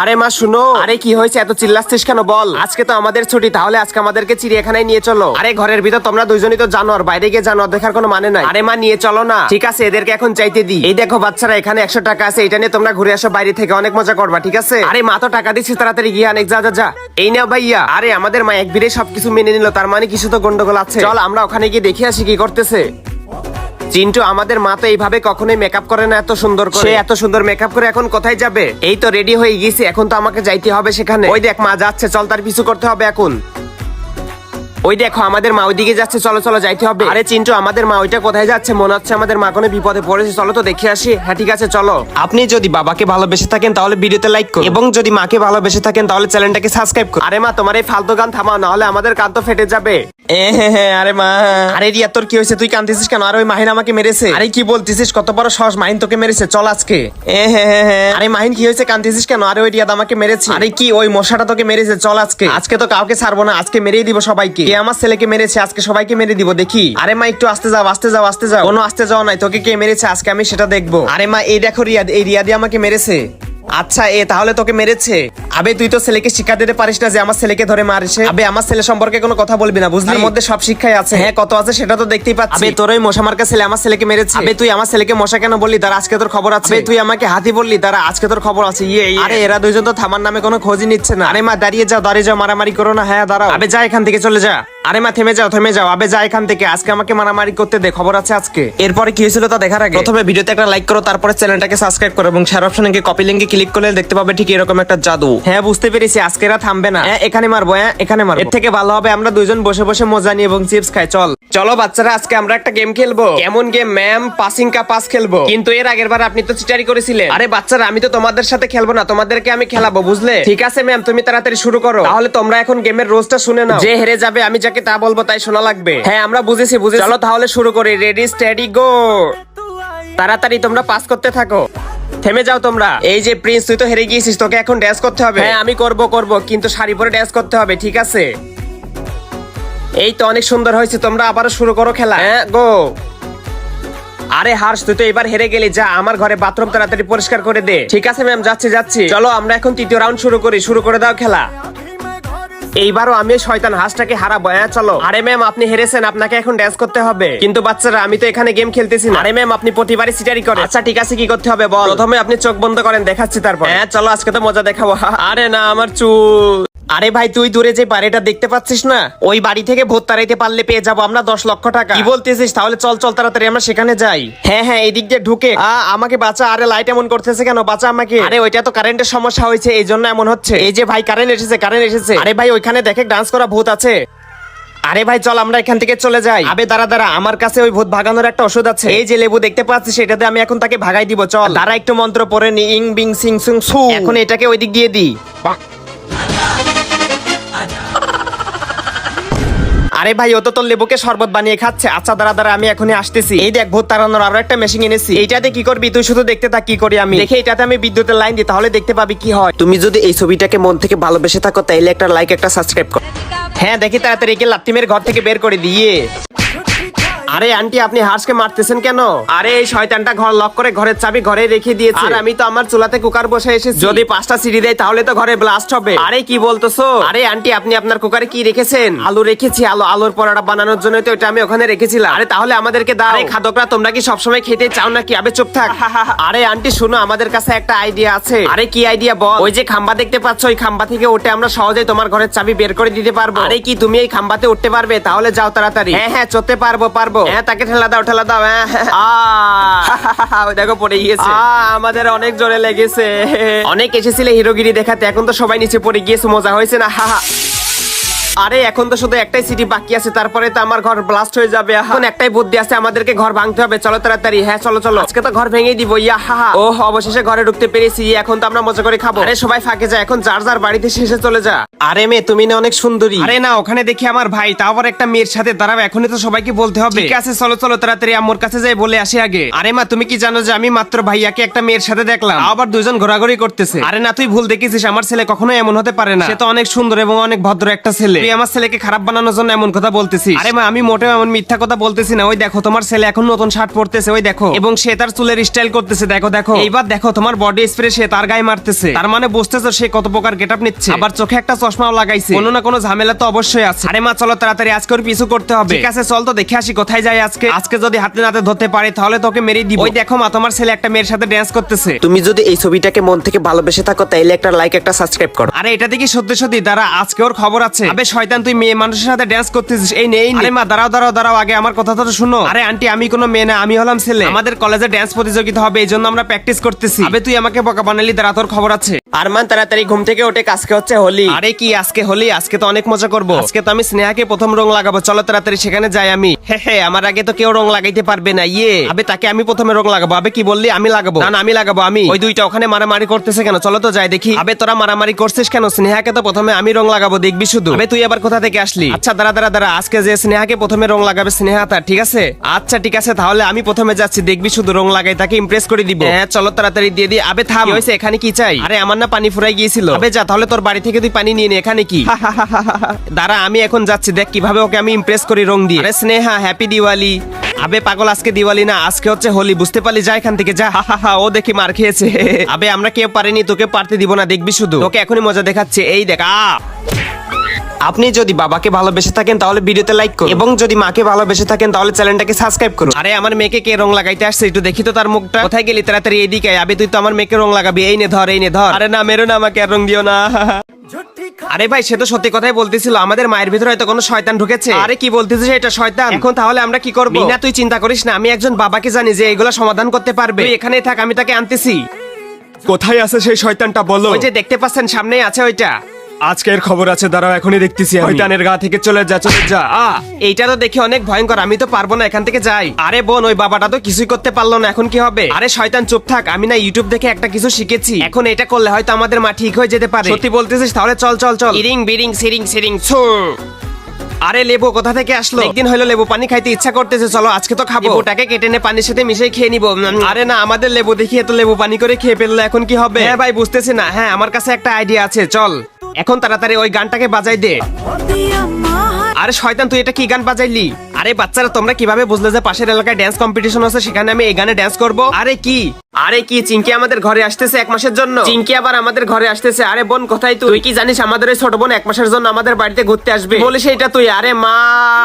আরে মা শুনো। আরে কি হয়েছে? এত চিল্লাচ্ছিস কেন? বল। আজকে তো আমাদের ছুটি তাহলে আজকে আমাদেরকে চিড়িয়াখানায় নিয়ে চলো। আরে ঘরের ভিতর তোমরা দুইজনই তো জানোয়ার বাইরে গিয়ে জানোয়ার দেখার কোনো মানে নাই। আরে মা নিয়ে চলো না। ঠিক আছে এদেরকে এখন চাইতে দি এই দেখো বাচ্চারা এখানে একশো টাকা আছে এটা নিয়ে তোমরা ঘুরে আসো বাইরে থেকে অনেক মজা করবা ঠিক আছে? আরে মা তো টাকা দিচ্ছি তাড়াতাড়ি গিয়ে অনেক যা যা যা। এই নাও ভাইয়া। আরে আমাদের মা এক বিরে সবকিছু মেনে নিল তার মানে কিছু তো গন্ডগোল আছে। চল আমরা ওখানে গিয়ে দেখে আসি কি করতেছে। চিন্টু আমাদের মা তো এইভাবে কখনোই মেকআপ করে না এত সুন্দর করে। সে এত সুন্দর মেকআপ করে এখন কোথায় যাবে? এই তো রেডি হয়ে গেছি এখন তো আমাকে যাইতে হবে সেখানে। ওই দেখ মা যাচ্ছে চল তার পিছু করতে হবে এখন। ওই দেখো আমাদের মা ওইদিকে যাচ্ছে চলো চলো যাইতে হবে। আরে চিন্টু আমাদের মা ওইটা কোথায় যাচ্ছে? মনে হচ্ছে আমাদের মা কোনো বিপদে পড়েছে। চলো তো দেখে আসি। হ্যাঁ ঠিক আছে চলো। আপনি যদি বাবাকে ভালোবেসে থাকেন তাহলে ভিডিওতে লাইক করুন। এবং যদি মাকে ভালোবেসে থাকেন তাহলে চ্যানেলটাকে সাবস্ক্রাইব করুন। আরে মা তোমার এই ফালতু গান থামাও নাহলে আমাদের কান তো ফেটে যাবে। এ আরে মা। আরে রিয়া তোর কি হয়েছে? তুই কান্দিছিস কেন? আর ওই মাহিন আমাকে মেরেছে। আরে কি বলতিছিস? কত বড় সহজ মাহিন তোকে মেরেছে। চল আজকে। এ হে হে হে। আরে মাহিন কি হয়েছে? কান্দিছিস কেন? আরে ওই রিয়াদ আমাকে মেরেছে। আরে কি ওই মশাটা তোকে মেরেছে। চল আজকে। আজকে তো কাউকে ছাড়বো না আজকে মেরেই দিব সবাইকে। আমার ছেলেকে মেরেছে, আজকে সবাইকে মেরে দিব, দেখি। আরে মা, একটু আস্তে যাও আস্তে যাও আস্তে যাও। কোনো আস্তে যাও নাই, তোকে কে মেরেছে? আজকে আমি সেটা দেখব। আরে মা, এই দেখো রিয়াদ, এই রিয়াদি আমাকে মেরেছে। আচ্ছা এ তাহলে তোকে মেরেছে? আবে তুই তো ছেলেকে শিক্ষা দিতে পারিস না যে আমার ছেলেকে ধরে মারিছে। আবে আমার ছেলে সম্পর্কে কোনো কথা বলবি না বুঝলি? এর মধ্যে সব শিক্ষাই আছে। হ্যাঁ কত আছে সেটা তো দেখতেই পাচ্ছি। আবে তোর ওই মশা মার্কা ছেলে আমার ছেলেকে মেরেছে। আবে তুই আমার ছেলেকে মশা কেন বললি? তার আজকে তোর খবর আছে। তুই আমাকে হাতি বললি? তারা আজকে তোর খবর আছে। ইয়ে ইয়ে। আরে এরা দুইজন তো থামার নামে কোনো খোঁজই নিচ্ছে না। আরে মা দাঁড়িয়ে যাও দাঁড়িয়ে যাও মারামারি করো না। হ্যাঁ দাঁড়াও। আবে যা এখান থেকে চলে যা। আরে মা, থেমে যাও থেমে যাও। আবে, যা এখান থেকে। আজকে আমাকে মারামারি করতে দে, খবর আছে আজকে? এরপরে কি হয়েছিল তা দেখার আগে? প্রথমে ভিডিওতে একটা লাইক করো, তারপরে চ্যানেলটাকে সাবস্ক্রাইব করো এবং শেয়ার অপশনে গিয়ে কপি লিঙ্কে ক্লিক করলে দেখতে পাবে ঠিক এরকম একটা জাদু। হ্যাঁ বুঝতে পেরেছি। আজকে এরা থামবে না। হ্যাঁ এখানে মারবো হ্যাঁ এখানে মারবো। এর থেকে ভালো হবে আমরা দুইজন বসে বসে মজা নিই এবং চিপস খাই। চল। চলো বাচ্চারা, আজকে আমরা একটা গেম খেলব। কেমন গেম ম্যাম পাসিং কা পাস খেলব। কিন্তু এর আগের বার আপনি তো চিটারি করেছিলেন। আরে বাচ্চারা, আমি তো তোমাদের সাথে খেলব না। তোমাদেরকে আমি খেলাবো, বুঝলে? ঠিক আছে ম্যাম তুমি তাড়াতাড়ি শুরু করো। তাহলে তোমরা এখন গেমের রোজটা শুনে নাও। যে হেরে যাবে, আমি যাকে তা বলব তাই শোনা লাগবে। হ্যাঁ আমরা বুঝেছি বুঝেছি। চলো তাহলে শুরু করি। রেডি স্টেডি গো তাড়াতাড়ি তোমরা পাস করতে থাকো। থেমে যাও তোমরা। এই যে প্রিন্স তুই তো হেরে গিয়েছিস, তোকে এখন ড্যান্স করতে হবে। হ্যাঁ আমি করব করব, কিন্তু শাড়ি পরে ড্যান্স করতে হবে, ঠিক আছে? এই তো অনেক সুন্দর হয়েছে, তোমরা আবারও শুরু করো খেলা। হ্যাঁ গো আরে হার্ষ, তুই তো এবার হেরে গেলি, যা, আমার ঘরে বাথরুম তাড়াতাড়ি পরিষ্কার করে দে। ঠিক আছে ম্যাম যাচ্ছি যাচ্ছি। চলো, আমরা এখন তৃতীয় রাউন্ড শুরু করি, শুরু করে দাও খেলা। এইবারও আমি শয়তান হাসটাকে হারাবো হ্যাঁ চলো। আরে ম্যাম আপনি হেরেছেন আপনাকে এখন ড্যান্স করতে হবে। কিন্তু বাচ্চারা আমি তো এখানে গেম খেলতেছি না। আরে ম্যাম আপনি প্রতিবারই সিটারি করেন। আচ্ছা ঠিক আছে কি করতে হবে বল। প্রথমে আপনি চোখ বন্ধ করেন দেখাচ্ছি তারপর। হ্যাঁ চলো আজকে তো মজা দেখাবো। আরে না আমার চুল। আরে ভাই তুই দূরে যে বাড়িটা দেখতে পাচ্ছিস না ওই বাড়ি থেকে ভোট তাড়াইতে পারলে পেয়ে যাব আমরা দশ লক্ষ টাকা। কি বলতেছিস? তাহলে চল চল তাড়াতাড়ি আমরা সেখানে যাই। হ্যাঁ হ্যাঁ এই দিক দিয়ে ঢুকে। আ, আমাকে বাঁচা আরে লাইট এমন করতেছে কেন? বাঁচা আমাকে। আরে ওইটা তো কারেন্টের সমস্যা হয়েছে এই জন্য এমন হচ্ছে। এই যে ভাই কারেন্ট এসেছে কারেন্ট এসেছে। আরে ভাই ওইখানে দেখে ডান্স করা ভূত আছে। আরে ভাই চল আমরা এখান থেকে চলে যাই। আবে দাঁড়া দাঁড়া আমার কাছে ওই ভূত ভাগানোর একটা ওষুধ আছে। এই যে লেবু দেখতে পাচ্ছিস সেটাতে আমি এখন তাকে ভাগাই দিব চল। দাঁড়া একটু মন্ত্র পরে নি ইং বিং সিং সুং সু। এখন এটাকে ওই দিক দিয়ে দিই। আরে ভাই ও তো তোর লেবুকে শরবত বানিয়ে খাচ্ছে। আচ্ছা দাঁড়া দাঁড়া আমি এখনই আসতেছি। এই দেখ ভূত তাড়ানোর আরও একটা মেশিন এনেছি। এইটাতে কি করবি? তুই শুধু দেখতে থাক কি করি আমি। দেখে এটাতে আমি বিদ্যুতের লাইন দিই তাহলে দেখতে পাবি কি হয়। তুমি যদি এই ছবিটাকে মন থেকে ভালোবেসে থাকো তাহলে একটা লাইক একটা সাবস্ক্রাইব কর। হ্যাঁ দেখি তাড়াতাড়ি একে লাত্তিমের ঘর থেকে বের করে দিয়ে আরে আন্টি আপনি হাঁসকে মারতেছেন কেন? আরে এই শয়তানটা ঘর লক করে ঘরের চাবি ঘরে রেখে দিয়েছে। আর আমি তো আমার চুলাতে কুকার বসে এসেছি। যদি পাঁচটা সিঁড়ি দেয় তাহলে তো ঘরে ব্লাস্ট হবে। আরে কি বলতেছো? আরে আন্টি আপনি আপনার কুকারে কি রেখেছেন? আলু রেখেছি আলু আলুর পরোটা বানানোর জন্য তো এটা আমি ওখানে রেখেছিলাম। আরে তাহলে আমাদেরকে দাও। আরে খাদকরা তোমরা কি সবসময় খেতে চাও নাকি? আবে চুপ থাক। আরে আন্টি শুনো আমাদের কাছে একটা আইডিয়া আছে। আরে কি আইডিয়া বল? ওই যে খাম্বা দেখতে পাচ্ছ ওই খাম্বা থেকে উঠে আমরা সহজেই তোমার ঘরের চাবি বের করে দিতে পারব। আরে কি তুমি এই খাম্বাতে উঠতে পারবে? তাহলে যাও তাড়াতাড়ি। হ্যাঁ হ্যাঁ চড়তে পারব পারব। হ্যাঁ তাকে ঠেলা দাও ঠেলা দাও হ্যাঁ। আহ, ওই দেখো পড়ে গিয়েছে। আমাদের অনেক জোরে লেগেছে। অনেক এসেছিলে হিরোগিরি দেখাতে এখন তো সবাই নিচে পড়ে গিয়েছে মজা হয়েছে না? হা হা আরে এখন তো শুধু একটাই সিটি বাকি আছে তারপরে তো আমার ঘর ব্লাস্ট হয়ে যাবে এখন একটাই বুদ্ধি আছে আমাদেরকে ঘর ভাঙতে হবে চলো তাড়াতাড়ি হ্যাঁ চলো চলো। আজকে তো ঘর ভেঙে দিব ইয়া হা ও অবশেষে ঘরে ঢুকতে পেরেছি এখন তো আমরা মজা করে খাব। আরে সবাই ফাঁকে যায় এখন যার যার বাড়িতে শেষে চলে যা। আরে মেয়ে তুমি না অনেক সুন্দরী। আরে না ওখানে দেখি আমার ভাই তারপর একটা মেয়ের সাথে দাঁড়াও এখনই তো সবাইকে বলতে হবে। ঠিক আছে চলো চলো তাড়াতাড়ি আম্মুর কাছে যাই বলে আসি আগে। আরে মা তুমি কি জানো যে আমি মাত্র ভাইয়াকে একটা মেয়ের সাথে দেখলাম? আবার দুজন ঘোরাঘুরি করতেছে। আরে না তুই ভুল দেখেছিস আমার ছেলে কখনো এমন হতে পারে না। সে তো অনেক সুন্দর এবং অনেক ভদ্র একটা ছেলে। তুই আমার ছেলেকে খারাপ বানানোর জন্য এমন কথা বলতেছিস আরে মা আমি মোটেও এমন মিথ্যা কথা বলতেছি না। ওই দেখো তোমার ছেলে এখন নতুন শার্ট পরতেছে ওই দেখো। এবং সে তার চুলের স্টাইল করতেছে দেখো দেখো। এইবার দেখো তোমার বডি স্প্রে সে তার গায়ে মারতেছে। তার মানে বুঝতেছো সে কত প্রকার গেটআপ নিচ্ছে। আবার চোখে একটা চশমাও লাগাইছে। কোনো না কোনো ঝামেলা তো অবশ্যই আছে। আরে মা চলো তাড়াতাড়ি আজকে ওর পিছু করতে হবে। ঠিক আছে চল তো দেখে আসি কোথায় যায় আজকে। আজকে যদি হাতে নাতে ধরতে পারে তাহলে তোকে মেরেই দিব। ওই দেখো মা তোমার ছেলে একটা মেয়ের সাথে ড্যান্স করতেছে। তুমি যদি এই ছবিটাকে মন থেকে ভালোবেসে থাকো তাইলে একটা লাইক একটা সাবস্ক্রাইব করো। আরে এটা দেখি সত্যি সত্যি দাঁড়া আজকে ওর খবর আছে। আবে শয়তান তুই মেয়ে মানুষের সাথে ড্যান্স করতেছিস। এই নেই আরে মা দাঁড়াও দাঁড়াও দাঁড়াও আগে আমার কথা তো শুনো। আরে আন্টি আমি কোনো মেয়ে না আমি হলাম ছেলে। আমাদের কলেজে ড্যান্স প্রতিযোগিতা হবে এই জন্য আমরা প্র্যাকটিস করতেছি। আবে তুই আমাকে বকা বানালি দাঁড়া তোর খবর আছে। আরমান তাড়াতাড়ি ঘুম থেকে ওঠে আজকে হচ্ছে হোলি। আরে কি আজকে হলি? আজকে তো অনেক মজা করব। আজকে তো আমি স্নেহাকে প্রথম রং লাগাবো। চলো তাড়াতাড়ি সেখানে যাই আমি। হে হে আমার আগে তো কেউ রং লাগাইতে পারবে না ইয়ে। আবে তাকে আমি প্রথমে রং লাগাবো। আবে কি বললি? আমি লাগাবো। না না, আমি লাগাবো আমি। ওই দুইটা ওখানে মারামারি করতেছে কেন? চলো তো যাই দেখি। আবে তোরা মারামারি করছিস কেন? স্নেহাকে তো প্রথমে আমি রং লাগাবো দেখবি শুধু। আবে তুই আবার কোথা থেকে আসলি? আচ্ছা দাঁড়া দাঁড়া দাঁড়া। আজকে যে স্নেহাকে প্রথমে রং লাগাবে স্নেহা তার ঠিক আছে? আচ্ছা ঠিক আছে তাহলে আমি প্রথমে যাচ্ছি। দেখবি শুধু রং লাগাই তাকে ইমপ্রেস করে দিব। হ্যাঁ চলো তাড়াতাড়ি দিয়ে দি। আবে থাম। কি হয়েছে? এখানে কি চাই? আরে আমার না পানি ফুরাই গিয়েছিল? আবে যা তাহলে তোর বাড়ি থেকে তুই পানি নিয়ে নে এখানে কি? দাঁড়া আমি এখন যাচ্ছি দেখ কীভাবে ওকে আমি ইমপ্রেস করি রং দিয়ে। আরে স্নেহা হ্যাপি দিওয়ালি। আবে পাগল আজকে দিওয়ালি না আজকে হচ্ছে হোলি বুঝতে পারলি? যা এখান থেকে যা। হা হা ও দেখি মার খেয়েছে। আবে আমরা কেউ পারিনি তোকে পারতে দিব না দেখবি শুধু? ওকে এখনই মজা দেখাচ্ছে। এই দেখ আ! আপনি যদি বাবাকে ভালোবেসে থাকেন তাহলে ভিডিওতে লাইক করুন। এবং যদি মাকে ভালোবেসে থাকেন তাহলে চ্যানেলটাকে সাবস্ক্রাইব করুন। আরে আমার মেয়েকে কে রং লাগাইতে আসছে? একটু দেখি তো তার মুখটা। কোথায় গেলি তাড়াতাড়ি? এদিকে। আবে তুই তো আমার মেয়েকে রং লাগাবি। এই নে ধর এই নে ধর। আরে না মেরো না আমাকে আর রং দিও না। আরে ভাই সে তো সত্যি কথাই বলতেছিল আমাদের মায়ের ভিতরে হয়তো কোনো শয়তান ঢুকেছে। আরে কি বলতেছিস এটা শয়তান। এখন তাহলে আমরা কি করব? না তুই চিন্তা করিস না আমি একজন বাবাকে জানি যে এগুলো সমাধান করতে পারবে। তুই এখানেই থাক আমি তাকে আনতেছি। কোথায় আছে সেই শয়তানটা বলো। ওই যে দেখতে পাচ্ছেন সামনেই আছে ওইটা। আজকের খবর আছে দাঁড়াও এখনই দেখতেছি শয়তানের গা থেকে চলে যা চলে যা। আ এইটা তো দেখি অনেক ভয়ঙ্কর আমি তো পারব না এখান থেকে যাই। আরে বোন ওই বাবাটা তো কিছুই করতে পারল না এখন কি হবে? আরে শয়তান চুপ থাক আমি না ইউটিউব দেখে একটা কিছু শিখেছি। এখন এটা করলে হয়তো আমাদের মা ঠিক হয়ে যেতে পারে। সত্যি বলতেছিস? তাহলে চল চল চল। ইরিং বিরিং সিরিং সিরিং ছু। আরে লেবু কোথা থেকে আসলো? একদিন হলো লেবু পানি খাইতে ইচ্ছা করতেছে চলো আজকে তো খাব। লেবুটাকে কেটে নে পানির সাথে মিশিয়ে খেয়ে নিবো। আরে না আমাদের লেবু দেখি এত লেবু পানি করে খেয়ে ফেলল এখন কি হবে? হ্যাঁ ভাই বুঝতেছি না। হ্যাঁ আমার কাছে একটা আইডিয়া আছে চল। এখন তাড়াতাড়ি ওই গানটাকে বাজাই দে। আরে শয়তান, তুই এটা কি গান বাজাইলি? আরে বাচ্চারা, তোমরা কীভাবে বুঝলে যে পাশের এলাকায় ড্যান্স কম্পিটিশন আছে, সেখানে আমি এই গানে ড্যান্স করব? আরে কি? আরে কি চিঙ্কি আমাদের ঘরে আসতেছে এক মাসের জন্য? চিঙ্কি আবার আমাদের ঘরে আসতেছে। আরে বোন কোথায় তুই? কি জানিস আমাদের ওই ছোট বোন এক মাসের জন্য আমাদের বাড়িতে ঘুরতে আসবে? বলিস এটা তুই? আরে মা!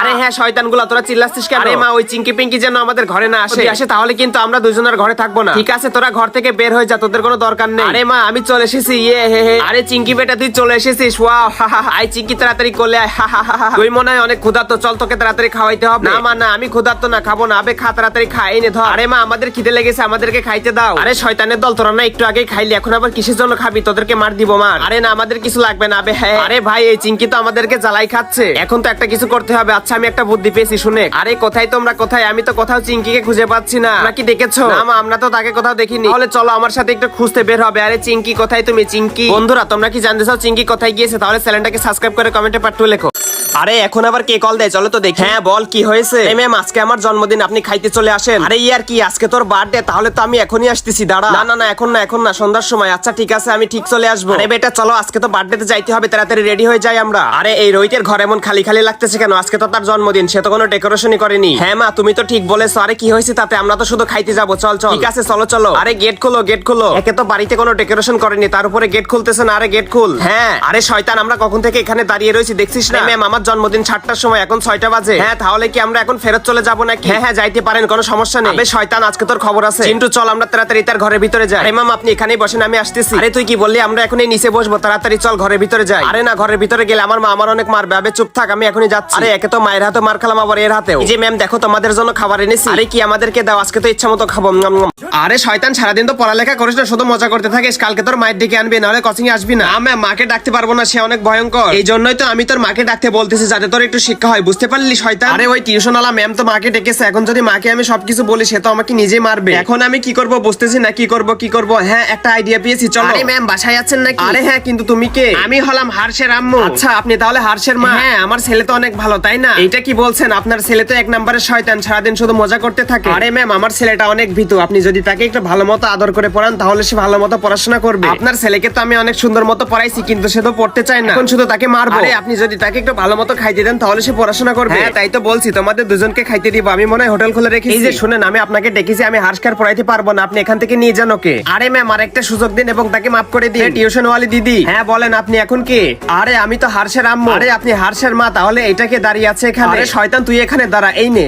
আরে হ্যাঁ শয়তানগুলা তোরা চিল্লাচ্ছিস কেন? আরে মা ওই চিঙ্কি পিঙ্কি যেন আমাদের ঘরে না আসে। আসে তাহলে কিন্তু আমরা দুজনের ঘরে থাকব না। ঠিক আছে তোরা ঘর থেকে বের হয়ে যা তোদের কোনো দরকার নেই। আরে মা আমি চলে এসেছি ইয়ে হে হে। আরে চিঙ্কি বেটা তুই চলে এসেছিস ওয়াও হা হা হা। আই চিঙ্কি তাড়াতাড়ি করলে আয় হা হা হা। তুই মনে হয় অনেক ক্ষুধার্ত চল তোকে তাড়াতাড়ি খাওয়াইতে হবে। না মা না আমি ক্ষুধার্ত না খাব না। আবে খা তাড়াতাড়ি খাই নে ধর। আরে মা আমাদের খিদে লেগেছে আমাদেরকে খাইতে দাও। আরে শয়তানের দল তোরা না একটু আগে খাইলি এখন আবার কিসের জন্য খাবি? তোদেরকে মার দিব মার। আরে না আমাদের কিছু লাগবে না আবে হ্যাঁ। আরে ভাই এই চিঙ্কি তো আমাদেরকে জ্বালাই খাচ্ছে। এখন তো একটা কিছু করতে হবে। আচ্ছা আমি একটা বুদ্ধি পেয়েছি শুনে। আরে কোথায় তোমরা কোথায়? আমি তো কোথাও চিঙ্কিকে খুঁজে পাচ্ছি না। নাকি দেখেছ? না আমরা তো তাকে কোথাও দেখিনি। তাহলে চলো আমার সাথে একটু খুঁজতে বের হবে। আরে চিংকি কোথায় তুমি চিংকি? বন্ধুরা তোমরা কি জানতে চাও চিংকি কোথায় গিয়েছে? তাহলে চ্যানেলটাকে সাবস্ক্রাইব করে কমেন্টে পাঠিয়ে লেখো। আরে এখন আবার কে কল দেয়? চলো তো দেখি। হ্যাঁ বল কি হয়েছে? এই ম্যাম আজকে আমার জন্মদিন আপনি খাইতে চলে আসেন। আরে ইয়ার কি আজকে তোর বার্থডে তাহলে তো আমি এখনই আসতেছি দাঁড়া। না না না এখন না এখন না সন্ধ্যার সময়। আচ্ছা ঠিক আছে আমি ঠিক চলে আসব। আরে বেটা চলো আজকে তো বার্থডেতে যাইতে হবে তাড়াতাড়ি রেডি হয়ে যাই আমরা। আরে এই রোহিতের ঘর এমন খালি খালি লাগতেছে কেন? আজকে তো তার জন্মদিন সে তো কোনো ডেকোরেশনই করেনি। হ্যাঁ মা তুমি তো ঠিক বলেছ। আরে কি হয়েছে তাতে? আমরা তো শুধু খাইতে যাব চল চল। ঠিক আছে চলো চলো। আরে গেট খুলো গেট খুলো। একে তো বাড়িতে কোনো ডেকোরেশন করেনি তার উপরে গেট খুলতেছে না আরে গেট খুল। হ্যাঁ। আরে শয়তান আমরা কখন থেকে এখানে দাঁড়িয়ে রয়েছি দেখছিস না? ম্যাম আমার জন্মদিন সাতটার সময় এখন ছয়টা বাজে। হ্যাঁ তাহলে কি আমরা এখন ফেরত চলে যাব নাকি? হ্যাঁ হ্যাঁ যাইতে পারেন কোনো সমস্যা নেই। আবে শয়তান আজকে তোর খবর আছে। চিন্টু চল আমরা তাড়াতাড়ি তার ঘরের ভিতরে যাই। আরে ম্যাম আপনি এখানেই বসেন আমি আসতেছি। আরে তুই কি বললি? আমরা এখনই নিচে বসবো তাড়াতাড়ি চল ঘরের ভিতরে যাই। আরে না ঘরের ভিতরে গেলে আমার মা আমার অনেক মারবে। আবে চুপ থাক আমি এখনই যাচ্ছি। আরে একে তো মায়ের হাতে মার খেলাম আবার এর হাতেও। যে ম্যাম দেখো তোমাদের জন্য খাবার এনেছি। আরে কি আমাদেরকে দাও? আজকে তো ইচ্ছা মতো খাব। আরে শয়তান সারাদিন তো পড়ালেখা করিস না শুধু মজা করতে থাকিস। কালকে তোর মায়ের ডেকে আনবি নাহলে কোচিং আসবি না। আমি মাকে ডাকতে পারব না সে অনেক ভয়ঙ্কর। এই জন্যই তো আমি তোর মাকে ডাকতে বলতে বলতেছি যাতে তোর একটু শিক্ষা হয় বুঝতে পারলি শয়তান? আরে ওই টিউশন ওয়ালা ম্যাম তো মাকে ডেকেছে এখন যদি মাকে আমি সবকিছু বলি সে তো আমাকে নিজেই মারবে। এখন আমি কি করব বুঝতেছি না কি করব কি করব? হ্যাঁ একটা আইডিয়া পেয়েছি চলো। আরে ম্যাম বাসায় আছেন নাকি? আরে হ্যাঁ কিন্তু তুমি কে? আমি হলাম হার্ষের আম্মু। আচ্ছা আপনি তাহলে হার্ষের মা। হ্যাঁ আমার ছেলে তো অনেক ভালো তাই না? এটা কি বলছেন? আপনার ছেলে তো এক নম্বরের শয়তান সারাদিন শুধু মজা করতে থাকে। আরে ম্যাম আমার ছেলেটা অনেক ভীতু। আপনি যদি তাকে একটু ভালো মতো আদর করে পড়ান তাহলে সে ভালো মতো পড়াশোনা করবে। আপনার ছেলেকে তো আমি অনেক সুন্দর মতো পড়াইছি কিন্তু সে তো পড়তে চায় না। এখন শুধু তাকে মারবো। আরে আপনি যদি তাকে একটু ভালো মতো খাইতে দেন তাহলে সে পড়াশোনা করবে। হ্যাঁ তাই তো বলছি তোমাদের দুজনকে খাইতে দিব আমি মনে হয় হোটেল খুলে রেখেছি এই যে শুনেন আমি আপনাকে ডেকেছি আমি হার্ষকার পড়াইতে পারব না আপনি এখান থেকে নিয়ে যান ওকে। আরে ম্যাম আর একটা সুযোগ দিন এবং তাকে মাফ করে দিন। টিউশন ওয়ালি দিদি। হ্যাঁ বলেন আপনি এখন কি? আরে আমি তো হার্ষের আম্মু। আরে আপনি হার্ষের মা তাহলে এটাকে দাঁড়িয়ে আছে এখানে? আরে শয়তান তুই এখানে দাঁড়া এই নে।